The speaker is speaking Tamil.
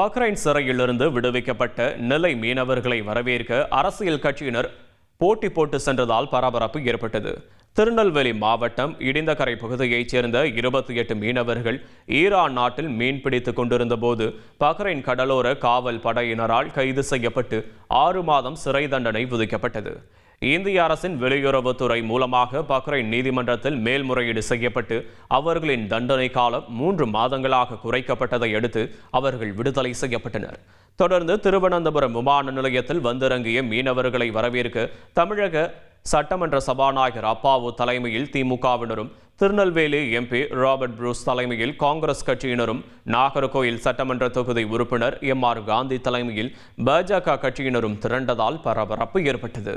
பக்ரைன் சிறையிலிருந்து விடுவிக்கப்பட்ட நிலை மீனவர்களை வரவேற்க அரசியல் கட்சியினர் போட்டி போட்டு சென்றதால் பரபரப்பு ஏற்பட்டது. திருநெல்வேலி மாவட்டம் இடிந்தகரை பகுதியைச் சேர்ந்த இருபத்தி எட்டு மீனவர்கள் ஈரான் நாட்டில் மீன் பிடித்துக் கொண்டிருந்த போது பக்ரைன் கடலோர காவல் படையினரால் கைது செய்யப்பட்டு ஆறு மாதம் சிறை தண்டனை விதிக்கப்பட்டது. இந்திய அரசின் வெளியுறவுத்துறை மூலமாக பக்ரைன் நீதிமன்றத்தில் மேல்முறையீடு செய்யப்பட்டு அவர்களின் தண்டனை காலம் மூன்று மாதங்களாக குறைக்கப்பட்டதை அடுத்து அவர்கள் விடுதலை செய்யப்பட்டனர். தொடர்ந்து திருவனந்தபுரம் விமான நிலையத்தில் வந்திறங்கிய மீனவர்களை வரவேற்க தமிழக சட்டமன்ற சபாநாயகர் அப்பாவு தலைமையில் திமுகவினரும் திருநெல்வேலி எம்பி ராபர்ட் ப்ரூஸ் தலைமையில் காங்கிரஸ் கட்சியினரும் நாகர்கோயில் சட்டமன்ற தொகுதி உறுப்பினர் எம் ஆர் காந்தி தலைமையில் பாஜக கட்சியினரும் திரண்டதால் பரபரப்பு ஏற்பட்டது.